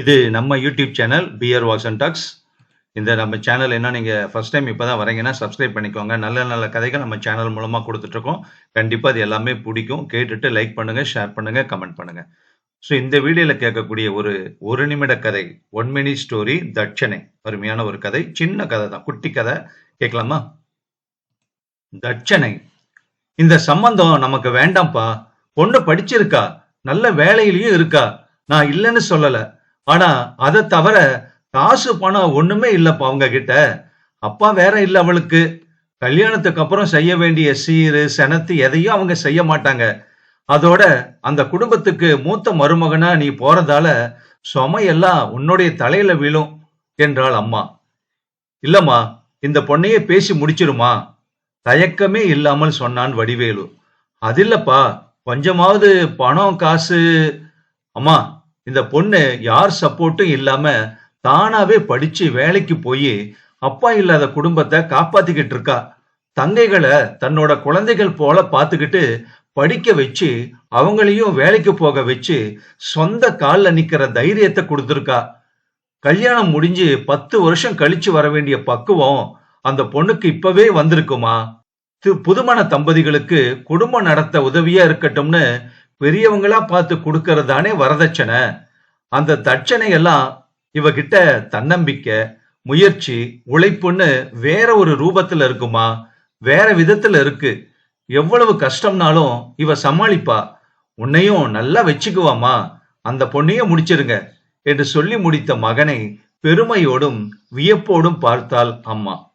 இது நம்ம YouTube channel PR walks and talks இந்த நம்ம சேனல் என்ன நீங்கள் ஃபர்ஸ்ட் டைம் இப்போ தான் வரீங்கன்னா சப்ஸ்கிரைப் பண்ணிக்கோங்க. நல்ல நல்ல கதைகள் நம்ம சேனல் மூலமாக கொடுத்துட்ருக்கோம். கண்டிப்பாக அது எல்லாமே பிடிக்கும். கேட்டுட்டு லைக் பண்ணுங்கள் ஷேர் பண்ணுங்கள் கமெண்ட் பண்ணுங்கள் ஸோ இந்த வீடியோவில் கேட்கக்கூடிய ஒரு ஒரு நிமிட கதை ஒன் மினிட் ஸ்டோரி தட்சணை. அருமையான ஒரு கதை சின்ன கதை தான். குட்டி கதை. கேட்கலாமா? தட்சணை. இந்த சம்பந்தம் நமக்கு வேண்டாம்ப்பா. பொண்ணு படிச்சிருக்கா. நல்ல வேலையிலயும் இருக்கா. நான் இல்லைன்னு சொல்லலை. ஆனா அதை தவிர காசு பணம் ஒண்ணுமே இல்லப்பா அவங்க கிட்ட அப்பா வேற இல்ல அவளுக்கு. கல்யாணத்துக்கு அப்புறம் செய்ய வேண்டிய சீரு செனத்து எதையும் அவங்க செய்ய மாட்டாங்க. அதோட அந்த குடும்பத்துக்கு மூத்த மருமகனா நீ போறதால சுமையெல்லாம் உன்னுடைய தலையில விழும் என்றாள் அம்மா. இல்லம்மா இந்த பொண்ணையே பேசி முடிச்சிருமா? தயக்கமே இல்லாமல் சொன்னான் வடிவேலு. அது இல்லப்பா கொஞ்சமாவது பணம் காசு. அம்மா இந்த பொண்ணு யார் சப்போர்ட்டும் இல்லாம தானாவே படிச்சு வேலைக்கு போய் அப்பா இல்லாத குடும்பத்தை காப்பாத்திக்கிட்டு இருக்கா. தங்கைகளை தன்னோட குழந்தைகள் போல பார்த்துக்கிட்டு படிக்க வச்சு அவங்களையும் வேலைக்கு போக வச்சு சொந்த கால்ல நிக்கிற தைரியத்தை கொடுத்துருக்கா. கல்யாணம் முடிஞ்சு பத்து வருஷம் கழிச்சு வர வேண்டிய பக்குவம் அந்த பொண்ணுக்கு இப்பவே வந்திருக்குமா. புதுமண தம்பதிகளுக்கு குடும்பம் நடத்த உதவியா இருக்கட்டும்னு பெரியவங்களா பார்த்து கொடுக்கறதானே வரதட்சணை. அந்த தட்சணை எல்லாம் இவகிட்ட தன்னம்பிக்கை முயற்சி உழைப்புன்னு வேற ஒரு ரூபத்துல இருக்குமா? வேற விதத்துல இருக்கு. எவ்வளவு கஷ்டம்னாலும் இவ சமாளிப்பா. உன்னையும் நல்லா வச்சுக்குவாமா அந்த பொண்ணையும் முடிச்சிருங்க என்று சொல்லி முடித்த மகனை பெருமையோடும் வியப்போடும் பார்த்தாள் அம்மா.